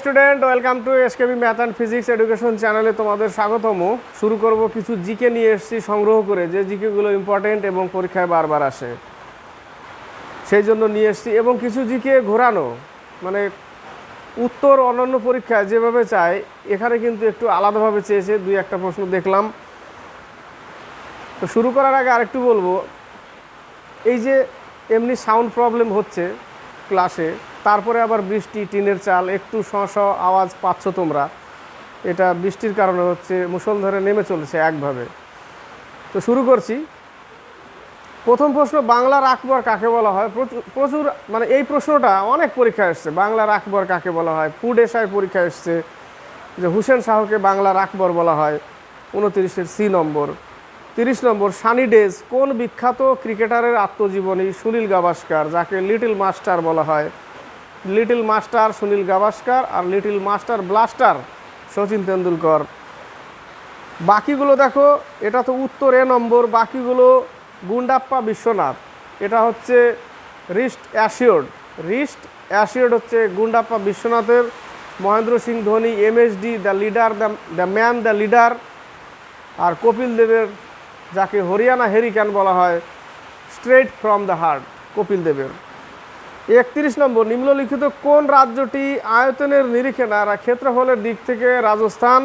Student, welcome to SKB math and physics education চ্যানেলে তোমাদের স্বাগতম। শুরু করব কিছু জিকে নিয়ে এসেছি সংগ্রহ করে, যে জিকেগুলো ইম্পর্টেন্ট এবং পরীক্ষায় বারবার আসে। সেই জন্য নিয়ে এসেছি এবং কিছু জিকে ঘোরানো মানে উত্তর অন্যান্য পরীক্ষায় যেভাবে চায়, এখানে কিন্তু একটু আলাদাভাবে চেয়েছে, দুই একটা প্রশ্ন দেখলাম। তো শুরু করার আগে আরেকটু বলব, এই যে এমনি সাউন্ড প্রবলেম হচ্ছে ক্লাসে তারপরে আবার বৃষ্টি, টিনের চাল, একটু শ আওয়াজ পাচ্ছ তোমরা। এটা বৃষ্টির কারণে হচ্ছে মুষলধারে নেমে চলেছে একভাবে। তো শুরু করছি। প্রথম প্রশ্ন বাংলার আকবর কাকে বলা হয়? প্রচুর মানে এই প্রশ্নটা অনেক পরীক্ষা এসছে। বাংলার আকবর কাকে বলা হয়? ফুড এসআই পরীক্ষা এসছে যে হুসেন শাহকে বাংলার আকবর বলা হয়। উনতিরিশের সি নম্বর। তিরিশ নম্বর, সানি ডেজ কোন বিখ্যাত ক্রিকেটারের আত্মজীবনী সুনীল গাভাস্কার, যাকে লিটল মাস্টার বলা হয়? লিটল মাস্টার সুনীল গাভাস্কার আর little master blaster Sachin Tendulkar. বাকিগুলো দেখো, এটা তো উত্তর এ নম্বর, বাকিগুলো গুন্ডাপ্পা বিশ্বনাথ। এটা হচ্ছে রিস্ট অ্যাসিওর্ড। রিস্ট অ্যাসিওর্ড হচ্ছে Gundappa বিশ্বনাথের। Mahendra Singh Dhoni, MSD, the leader, the the man, the leader. আর কপিল দেবের, যাকে হরিয়ানা হেরিক্যান বলা হয় straight from the heart, Kapil দেবের। একত্রিশ নম্বর, নিম্নলিখিত কোন রাজ্যটি আয়তনের নিরিখে না ক্ষেত্রফলের দিক থেকে রাজস্থান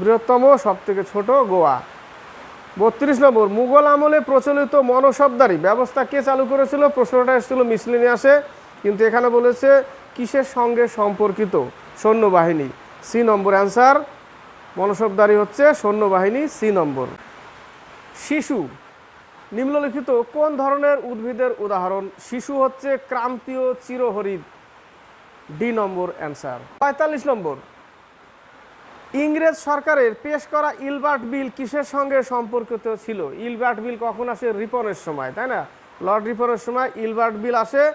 বৃহত্তম সব থেকে ছোট গোয়া। বত্রিশ নম্বর, মুঘল আমলে প্রচলিত মনসবদারি, ব্যবস্থা কে চালু করেছিল? প্রশ্নটা এসেছিল মিসলিনিয়াসে কিন্তু এখানে বলেছে কিসের সঙ্গে সম্পর্কিত? সৈন্যবাহিনী, সি নম্বর অ্যান্সার। মনসবদারি হচ্ছে সৈন্যবাহিনী, সি নম্বর। শিশু নিম্নলিখিত কোন ধরনের উদ্ভিদের উদাহরণ? শিশু হচ্ছে ক্রান্তীয় চিরহরিৎ ডি নম্বর অ্যান্সার। পঁয়তাল্লিশ নম্বর। ইংরেজ সরকারের পেশ করা ইলবার্ট বিল কিসের সঙ্গে সম্পর্কিত ছিল? ইলবার্ট বিল কখন আসে? রিপনের সময়, তাই না? লর্ড রিপনের সময় ইলবার্ট বিল আসে।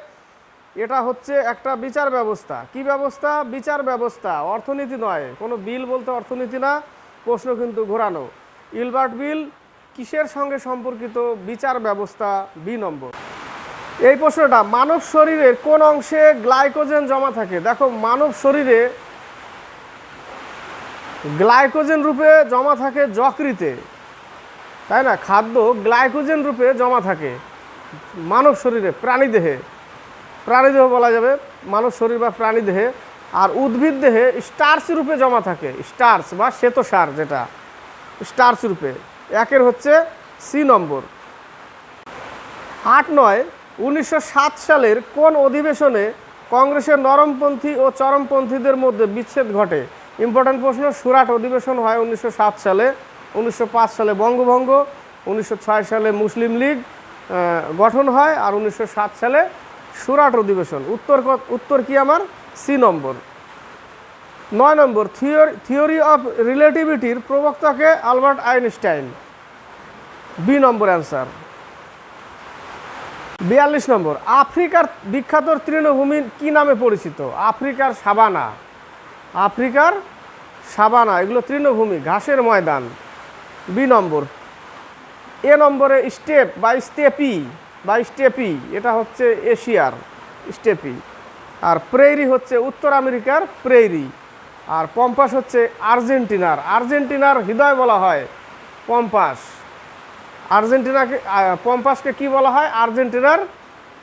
এটা হচ্ছে একটা বিচার ব্যবস্থা। কি ব্যবস্থা? বিচার ব্যবস্থা। অর্থনীতি নয়। কোনো বিল বলতে অর্থনীতি না। প্রশ্ন কিন্তু ঘোরানো। ইলবার্ট বিল কিসের সঙ্গে সম্পর্কিত বিচার ব্যবস্থা বি নম্বর? এই প্রশ্নটা, মানব শরীরের কোন অংশে গ্লাইকোজেন জমা থাকে? দেখো, মানব শরীরে গ্লাইকোজেন রূপে জমা থাকে যকৃতে। তাই না? খাদ্য গ্লাইকোজেন রূপে জমা থাকে মানব শরীরে, প্রাণীদেহে। প্রাণীদেহ বলা যাবে, মানব শরীর বা প্রাণীদেহে। আর উদ্ভিদ দেহে স্টার্চ রূপে জমা থাকে, স্টার্চ বা শ্বেতসার যেটা, স্টার্চ রূপে। একের হচ্ছে সি নম্বর। আট নয়, উনিশশো সালের কোন অধিবেশনে কংগ্রেসের নরমপন্থী ও চরমপন্থীদের মধ্যে বিচ্ছেদ ঘটে? ইম্পর্ট্যান্ট প্রশ্ন, সুরাট অধিবেশন হয় উনিশশো সাত সালে, উনিশশো পাঁচ সালে বঙ্গভঙ্গ, উনিশশো ছয় সালে মুসলিম লীগ গঠন হয়, আর উনিশশো সাত সালে সুরাট অধিবেশন। উত্তর উত্তর কি আমার? সি নম্বর। নয় নম্বর থিওরি থিওরি অফ রিলেটিভিটির প্রবক্তাকে আলবার্ট আইনস্টাইন। বি নম্বর অ্যান্সার। বিয়াল্লিশ নম্বর, আফ্রিকার বিখ্যাত তৃণভূমি কি নামে পরিচিত? আফ্রিকার সাবানা। আফ্রিকার সাবানা, এগুলো তৃণভূমি, ঘাসের ময়দান। বি নম্বর, এ নম্বরে স্টেপ বা স্টেপি বা স্টেপি, এটা হচ্ছে এশিয়ার স্টেপি। আর প্রেইরি হচ্ছে উত্তর আমেরিকার প্রেইরি। আর পম্পাস হচ্ছে আর্জেন্টিনার। আর্জেন্টিনার হৃদয় বলা হয় পম্পাস। আর্জেন্টিনাকে পম্পাসকে কি বলা হয়? আর্জেন্টিনার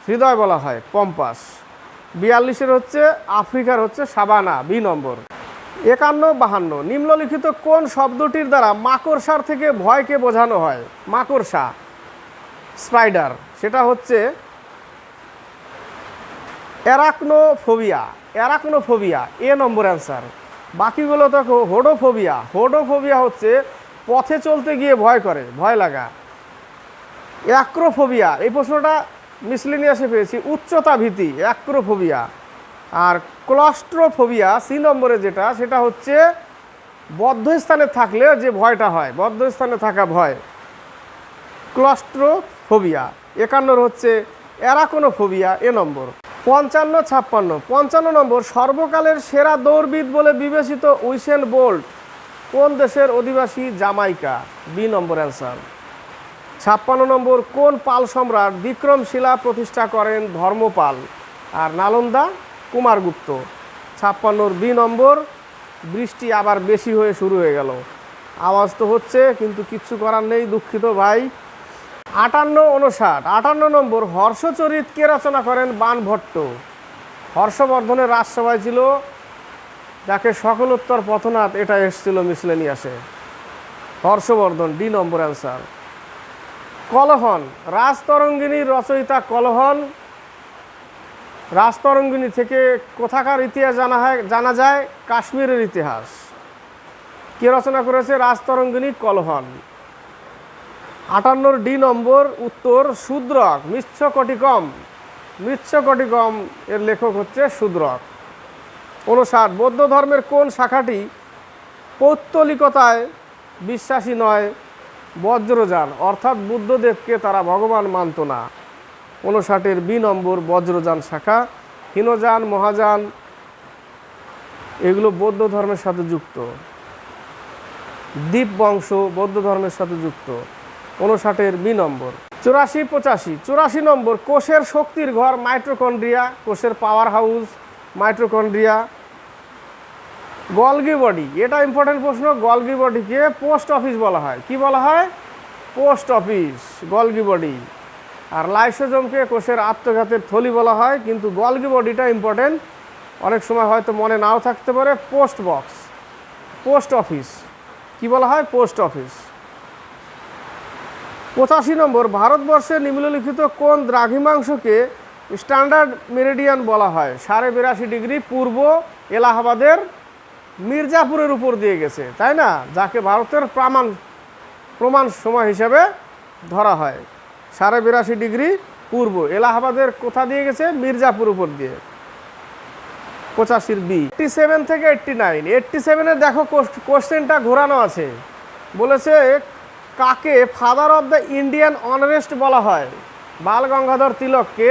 হৃদয় বলা হয় পম্পাস। বিয়াল্লিশের হচ্ছে, আফ্রিকার হচ্ছে সাবানা, বি নম্বর। একান্ন, বাহান্ন। নিম্নলিখিত কোন শব্দটির দ্বারা মাকড়সার থেকে ভয়কে বোঝানো হয়? মাকড়সা। স্পাইডার। সেটা হচ্ছে অ্যারাকনোফোবিয়া। অ্যারাকনোফোবিয়া। এ নম্বর অ্যান্সার। বাকিগুলো দেখো হোডোফোবিয়া। হোডোফোবিয়া হচ্ছে পথে চলতে গিয়ে ভয় করে, ভয় লাগা। অ্যাক্রোফোবিয়া, এই প্রশ্নটা মিসলিনিয়াসে পেয়েছি, উচ্চতা ভীতি, অ্যাক্রোফোবিয়া। আর ক্লস্ট্রোফোবিয়া, সি নম্বরে যেটা, সেটা হচ্ছে বদ্ধ স্থানে থাকলে যে ভয়টা হয় বদ্ধ স্থানে থাকা ভয়। ক্লস্ট্রোফোবিয়া, একান্নর হচ্ছে অ্যারাকোনোফোবিয়া, এ নম্বর। পঞ্চান্ন ছাপ্পান্ন। পঞ্চান্ন নম্বর, সর্বকালের সেরা দৌড়বিদ বলে বিবেচিত উইসেন বোল্ট কোন দেশের অধিবাসী? জামাইকা। বি নম্বর অ্যান্সার। ছাপ্পান্ন নম্বর, কোন পাল সম্রাট বিক্রমশিলা প্রতিষ্ঠা করেন ধর্মপাল? আর নালন্দা কুমারগুপ্ত। ছাপ্পান্নর বি নম্বর, বৃষ্টি আবার বেশি হয়ে শুরু হয়ে গেল। আওয়াজ তো হচ্ছে, কিন্তু কিচ্ছু করার নেই, দুঃখিত ভাই। আটান্ন উনষাট আটান্ন নম্বর হর্ষচরিত কে রচনা করেন বানভট্ট? হর্ষবর্ধনের রাজসভায় ছিল, যাকে সকলোত্তর পথনাথ এটা এসেছিল মিসলেনিয়াসে। হর্ষবর্ধন, ডি নম্বর অ্যান্সার। কলহন রাজতরঙ্গিনীর রচয়িতা কলহন। রাজতরঙ্গিনী থেকে কোথাকার ইতিহাস জানা হয়, জানা যায়? কাশ্মীরের ইতিহাস। কে রচনা করেছে? রাজতরঙ্গিনী কলহন। আটান্নর ডি নম্বর উত্তর শূদ্রক মিচ্ছ কটিকম। মিচ্ছ কটিকম এর লেখক হচ্ছে শূদ্রক। অনুসার, বৌদ্ধ ধর্মের কোন শাখাটি পৌত্তলিকতায় বিশ্বাসী নয়, বজ্রযান, অর্থাৎ বুদ্ধদেবকে তারা ভগবান মানত না। উনষাটের বি নম্বর বজ্রযান শাখা, হীনযান, মহাযান, এগুলো বৌদ্ধ ধর্মের সাথে যুক্ত। দ্বীপ বংশ বৌদ্ধ ধর্মের সাথে যুক্ত। উনষাটের বি নম্বর। চুরাশি, পঁচাশি। চুরাশি নম্বর, কোষের শক্তির ঘর মাইট্রোকন্ড্রিয়া কোষের power house mitochondria Golgi body, এটা ইম্পর্টেন্ট প্রশ্ন, গলগি বডিকে পোস্ট অফিস বলা হয়। কি বলা হয়? Post office Golgi body. আর লাইসোজমকে কোষের আত্মঘাতের থলি বলা হয়, কিন্তু গলগি বডিটা ইম্পর্টেন্ট অনেক সময় হয়তো মনে নাও থাকতে পারে পোস্ট বক্স পোস্ট অফিস কি বলা হয়? পোস্ট অফিস পঁচাশি নম্বর, ভারতবর্ষে নিম্নলিখিত কোন দ্রাঘিমাংশকে স্ট্যান্ডার্ড মেরিডিয়ান বলা হয়? সাড়ে বিরাশি ডিগ্রি পূর্ব এলাহাবাদের মির্জাপুরের উপর দিয়ে গেছে, তাই না? যাকে ভারতের প্রমাণ প্রমাণ সময় হিসাবে ধরা হয়। সাড়ে বিরাশি ডিগ্রি পূর্ব এলাহাবাদের কোথা দিয়ে গেছে? মির্জাপুর উপর দিয়ে। পঁচাশির বি। এইটটি সেভেন থেকে এইটটি নাইন। এইটটি সেভেনের দেখো কোশ্চেনটা ঘোরানো আছে। বলেছে কাকে father of the Indian unrest বলা হয়? Bal Gangadhar তিলককে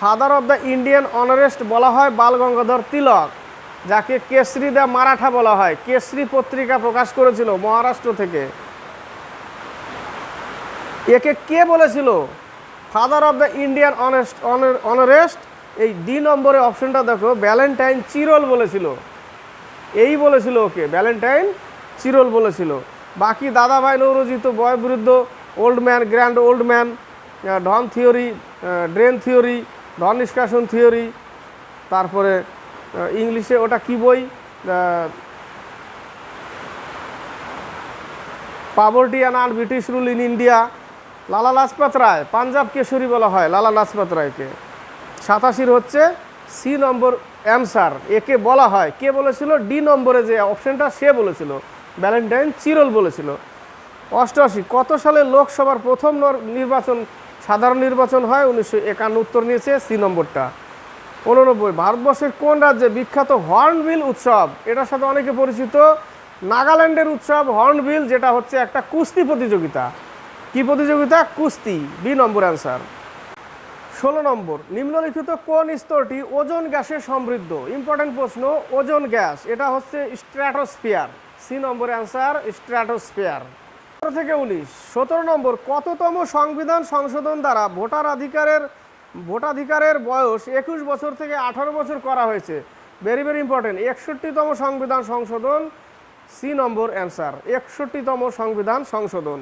father of the Indian unrest বলা হয় বাল গঙ্গাধর তিলক, যাকে কেশরি দ্য মারাঠা বলা হয়। কেশরি পত্রিকা প্রকাশ করেছিল মহারাষ্ট্র থেকে। একে কে বলেছিল? Father of the Indian honest unrest এই ডি নম্বরে অপশনটা দেখো ভ্যালেন্টাইন চিরল বলেছিল। এই বলেছিল ওকে ভ্যালেন্টাইন চিরল বলেছিল। বাকি Dada Dadabhai Naoroji বয়বৃদ্ধ old man grand old man drain theory drain theory drain নিষ্কাশন থিওরি তারপরে ইংলিশে ওটা কি বই? Poverty and R British rule in India Lala Lajpat Rai, Punjab Keshari বলা হয়, লালা লাজপত রায়কে। সাতাশির হচ্ছে সি নম্বর অ্যান্সার একে বলা হয়। কে বলেছিল? ডি নম্বরে যে অপশনটা সে বলেছিল। ভ্যালেন্টাইন চিরল বলেছিল। অষ্টআশি, কত সালে লোকসভার প্রথম নর- নির্বাচন, সাধারণ নির্বাচন হয়? উনিশশো একান্ন উত্তর নিয়েছে, সি নম্বরটা। উননব্বই, ভারতবর্ষের কোন রাজ্যে বিখ্যাত হর্নবিল উৎসব? এটার সাথে অনেকে পরিচিত। নাগাল্যান্ডের উৎসব, হর্নবিল, যেটা হচ্ছে একটা কুস্তি প্রতিযোগিতা। কি প্রতিযোগিতা? কুস্তি, বি নম্বর অ্যান্সার। ষোলো নম্বর, নিম্নলিখিত কোন স্তরটি ওজন গ্যাসে সমৃদ্ধ? ইম্পর্ট্যান্ট প্রশ্ন, ওজন গ্যাস, এটা হচ্ছে স্ট্র্যাটোস্ফিয়ার। সি নম্বর অ্যান্সার, স্ট্র্যাটোস্ফিয়ার। সতেরো থেকে উনিশ। সতেরো নম্বর, কততম সংবিধান সংশোধন দ্বারা ভোটাধিকারের ভোটাধিকারের বয়স একুশ বছর থেকে আঠারো বছর করা হয়েছে? ভেরি ভেরি ইম্পর্টেন্ট একষট্টিতম সংবিধান সংশোধন, সি নম্বর অ্যান্সার। একষট্টিতম সংবিধান সংশোধন।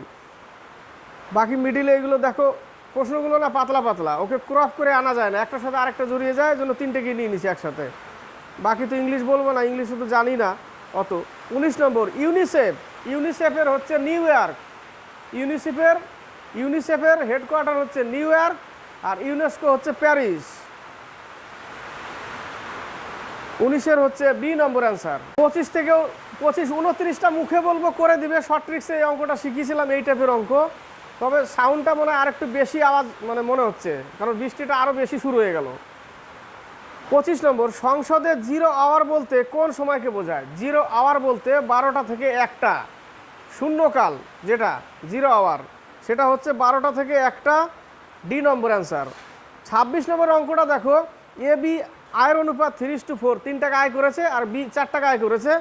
বাকি মিডিলে এগুলো দেখো, প্রশ্নগুলো না পাতলা পাতলা। ওকে ক্রপ করে আনা যায় না। একটার সাথে আরেকটা জড়িয়ে যায় জন্য তিনটেকে নিয়ে নিছি একসাথে। বাকি তো ইংলিশ বলব না ইংলিশে তো জানি না। অত। উনিশ নম্বর, ইউনিসেফ। ইউনিসেফের হচ্ছে নিউ ইয়র্ক। ইউনিসেফের ইউনিসেফের হেডকোয়ার্টার হচ্ছে নিউ ইয়র্ক আর ইউনেস্কো হচ্ছে প্যারিস। উনিশের হচ্ছে বি নম্বর অ্যান্সার। পঁচিশ থেকেও, পঁচিশ উনত্রিশটা মুখে বলব করে দিবে শর্ট ট্রিক্সে এই অঙ্কটা শিখিয়েছিলাম এই টাইপের অঙ্ক। তবে সাউন্ডটা মনে হয় আরেকটু বেশি আওয়াজ মানে মনে হচ্ছে, কারণ বৃষ্টিটা আরও বেশি শুরু হয়ে গেল। পঁচিশ নম্বর, সংসদে জিরো আওয়ার বলতে কোন সময়কে বোঝায়? জিরো আওয়ার বলতে বারোটা থেকে একটা। শূন্যকাল যেটা, জিরো আওয়ার সেটা হচ্ছে বারোটা থেকে একটা ডি নম্বর অ্যান্সার ছাব্বিশ নম্বর অঙ্কটা দেখো এ বি আয়ের অনুপাত থ্রি টু ফোর তিন টাকা আয় করেছে আর বি চার টাকা আয় করেছে।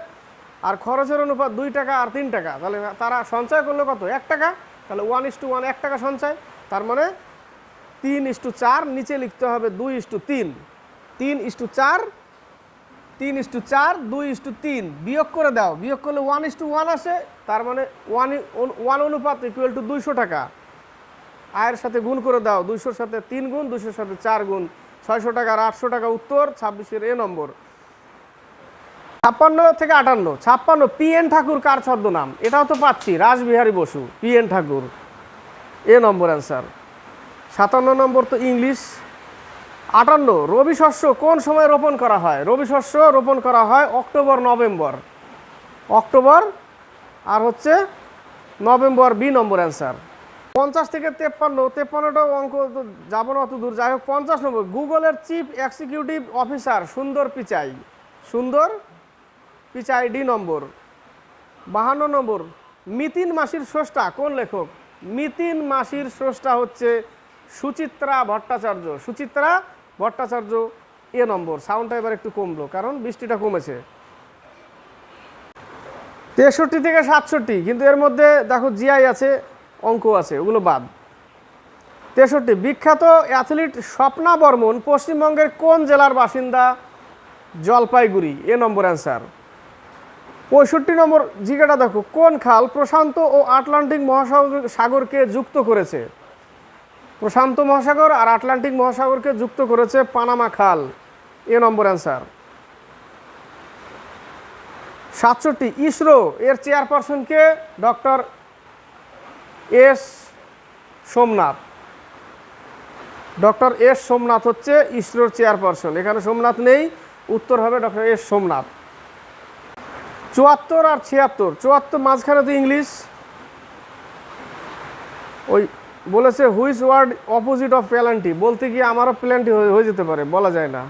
আর খরচের অনুপাত দুই টাকা আর তিন টাকা, তাহলে তারা সঞ্চয় করল কত? এক টাকা, তাহলে ওয়ান ইস টু ওয়ান এক টাকা সঞ্চয়। তার মানে তিন ইস টু চার, নিচে লিখতে হবে দুই ইস টু তিন। তিন ইস টু চার, তিন ইস টু চার, দুই ইস টু তিন। বিয়োগ করে দাও। বিয়োগ করলে ওয়ান ইস টু ওয়ান আসে, তার মানে ওয়ান ওয়ান অনুপাত ইকুয়াল টু দুইশো টাকা। আয়ের সাথে গুণ করে দাও। দুইশোর সাথে তিন গুণ, দুইশোর সাথে চার গুণ। ছয়শো টাকা আর আটশো টাকা উত্তর, ছাব্বিশের এ নম্বর। ছাপ্পান্ন থেকে আটান্ন। ছাপ্পান্ন, পি এন ঠাকুর কার ছদ্মনাম? এটাও তো পাচ্ছি, Rashbehari Bose, P N Thakur. A number answer সাতান্ন নম্বর তো ইংলিশ আটান্ন, রবি শস্য কোন সময় রোপণ করা হয়? রবি শস্য রোপণ করা হয় অক্টোবর, নভেম্বর। অক্টোবর আর হচ্ছে নভেম্বর বি নম্বর অ্যান্সার। পঞ্চাশ থেকে তেপ্পান্ন তেপ্পান্নটাও অঙ্ক তো যাব না, অত দূর। যাই হোক, পঞ্চাশ নম্বর, গুগলের চিফ এক্সিকিউটিভ অফিসার সুন্দর পিচাই। সুন্দর পিচাই ডি নম্বর। বাহান্ন নম্বর, মিতিন মাসির স্রষ্টা কোন লেখক? মিতিন মাসির স্রষ্টা হচ্ছে সুচিত্রা ভট্টাচার্য। সুচিত্রা ভট্টাচার্য, এ নম্বর। সাউন্ডটা এবার একটু কমলো, কারণ বৃষ্টিটা কমেছে। তেষট্টি থেকে সাতষট্টি, কিন্তু এর মধ্যে দেখো জিআই আছে, অঙ্ক আছে, ওগুলো বাদ। তেষট্টি, বিখ্যাত অ্যাথলিট স্বপ্না বর্মন, পশ্চিমবঙ্গের কোন জেলার বাসিন্দা? জলপাইগুড়ি, এ নম্বর অ্যান্সার পঁয়ষট্টি নম্বর জিজ্ঞাটা দেখো, কোন খাল প্রশান্ত ও আটলান্টিক মহাসাগর সাগরকে যুক্ত করেছে? প্রশান্ত মহাসাগর আর আটলান্টিক মহাসাগরকে যুক্ত করেছে পানামা খাল। A number answer. সাতষট্টি, ইসরো এর চেয়ারপারসনকে doctor S Somnath. Doctor S Somnath হচ্ছে ইসরোর চেয়ারপারসন। এখানে সোমনাথ নেই, উত্তর হবে ডক্টর এস সোমনাথ। চুয়াত্তর আর ছিয়াত্তর, চুয়াত্তর মাঝখানে তো ইংলিশ। ওই বলেছে which word opposite of plenty বলতে গিয়ে আমারও প্ল্যান্টি হয়ে যেতে পারে, বলা যায় না।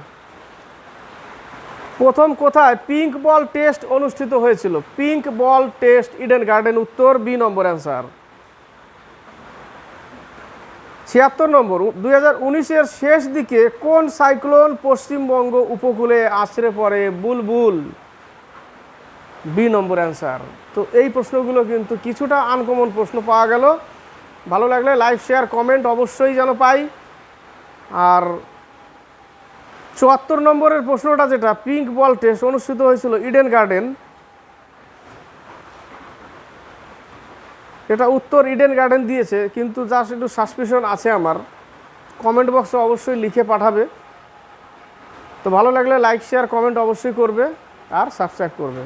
প্রথম কোথায়? পিঙ্ক বল টেস্ট অনুষ্ঠিত হয়েছিল। Pink ball test Eden Garden উত্তর বি নম্বর অ্যান্সার ছিয়াত্তর নম্বর দুই হাজার উনিশের শেষ দিকে কোন সাইক্লোন পশ্চিমবঙ্গ উপকূলে আছড়ে পড়ে? বুলবুল। বি নম্বর অ্যান্সার তো এই প্রশ্নগুলো কিন্তু কিছুটা আনকমন প্রশ্ন পাওয়া গেল। ভালো লাগলে লাইক, শেয়ার, কমেন্ট অবশ্যই যেন পাই। আর চুয়াত্তর নম্বরের প্রশ্নটা যেটা পিঙ্ক বল টেস্ট অনুষ্ঠিত হয়েছিল ইডেন গার্ডেন এটা উত্তর ইডেন গার্ডেন দিয়েছে, কিন্তু জাস্ট একটু সাসপিশন আছে আমার। কমেন্ট বক্সে অবশ্যই লিখে পাঠাবে। তো ভালো লাগলে লাইক, শেয়ার, কমেন্ট অবশ্যই করবে, আর সাবস্ক্রাইব করবে।